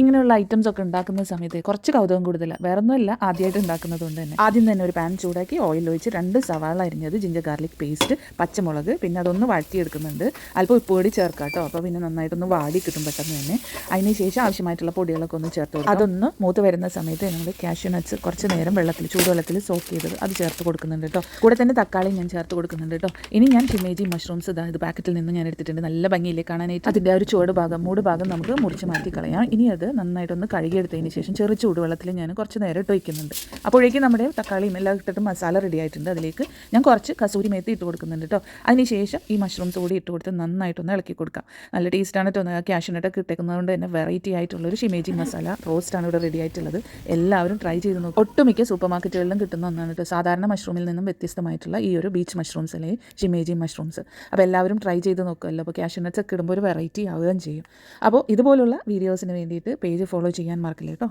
ഇങ്ങനെയുള്ള ഐറ്റംസ് ഒക്കെ ഉണ്ടാക്കുന്ന സമയത്ത് കുറച്ച് കൗതുകം കൂടുതൽ വേറെ ഒന്നുമല്ല ആദ്യമായിട്ട് ഉണ്ടാക്കുന്നത് കൊണ്ട് തന്നെ. ആദ്യം തന്നെ ഒരു പാൻ ചൂടാക്കി ഓയിൽ ഒഴിച്ച് രണ്ട് സവാള അരിഞ്ഞത് ജിഞ്ചർ ഗാർലിക് പേസ്റ്റ് പച്ചമുളക് പിന്നെ അതൊന്ന് വഴറ്റിയെടുക്കുന്നുണ്ട്. അല്പം ഉപ്പ് പൊടി ചേർക്കാം കേട്ടോ അപ്പോൾ പിന്നെ നന്നായിട്ടൊന്ന് വാടി കിട്ടും പെട്ടെന്ന് തന്നെ. അതിന് ശേഷം ആവശ്യമായിട്ടുള്ള പൊടികളൊക്കെ ഒന്ന് ചേർത്ത് കൊടുക്കും. അതൊന്ന് മൂത്ത് വരുന്ന സമയത്ത് നമ്മൾ കാഷ്യൂ നട്ട്സ് കുറച്ച് നേരം വെള്ളത്തിൽ ചൂടുവെള്ളത്തിൽ സോക്ക് ചെയ്തത് അത് ചേർത്ത് കൊടുക്കുന്നുണ്ട് കേട്ടോ കൂടെ തന്നെ തക്കാളി ഞാൻ ചേർത്ത് കൊടുക്കുന്നുണ്ട് കേട്ടോ ഇനി ഞാൻ ഷിമേജി മഷ്റൂംസ് ഇതാ ഇത് പാക്കറ്റിൽ നിന്ന് ഞാൻ എടുത്തിട്ടുണ്ട്. നല്ല ഭംഗിയില്ലേ കാണാനായിട്ട്? അതിന്റെ ആ ഒരു ചുവട് ഭാഗം മൂട് ഭാഗം നമുക്ക് മുറിച്ച് മാറ്റി കളയാം. ഇനി അത് നന്നായിട്ടൊന്ന് കഴുകിയെടുത്തതിന് ശേഷം ചെറു ചൂടുവെള്ളത്തിൽ ഞാൻ കുറച്ച് നേരം ഇട്ട് വയ്ക്കുന്നുണ്ട്. അപ്പോഴേക്കും നമ്മുടെ തക്കാളിയും എല്ലാം ഇട്ടിട്ട് മസാല റെഡി ആയിട്ടുണ്ട്. അതിലേക്ക് ഞാൻ കുറച്ച് കസൂരി മേത്തി ഇട്ട് കൊടുക്കുന്നുണ്ട് കേട്ടോ അതിന് ശേഷം ഈ മഷ്റൂംസ് കൂടി ഇട്ട് കൊടുത്ത് നന്നായിട്ടൊന്ന് ഇളക്കി കൊടുക്കാം. നല്ല ടേസ്റ്റാണ് കേട്ടോ ക്യാഷിനട്ടൊക്കെ ഇട്ടേക്കുന്നതുകൊണ്ട് തന്നെ വെറൈറ്റി ആയിട്ടുള്ളൊരു ഷിമേജി മസാല റോസ്റ്റാണ് ഇവിടെ റെഡി ആയിട്ടുള്ളത്. എല്ലാവരും ട്രൈ ചെയ്ത് നോക്കും. ഒട്ടുമിക്ക സൂപ്പർ മാർക്കറ്റുകളിലും കിട്ടുന്ന ഒന്നാണ് കേട്ടോ സാധാരണ മഷ്റൂമിൽ നിന്നും വ്യത്യസ്തമായിട്ടുള്ള ഈ ഒരു ബീച്ച് മഷ്റൂംസ് അല്ലെങ്കിൽ ഷിമേജി മഷ്റൂംസ് അപ്പോൾ എല്ലാവരും ട്രൈ ചെയ്ത് നോക്കുമല്ലോ അപ്പോൾ ക്യാഷിനട്ട്സ് ഒക്കെ ഇടുമ്പോൾ ഒരു വെറൈറ്റി ആവുകയും ചെയ്യും. അപ്പോൾ ഇതുപോലുള്ള വീഡിയോസിന് വേണ്ടിയിട്ട് പേജ് ഫോളോ ചെയ്യാൻ മറക്കില്ല കേട്ടോ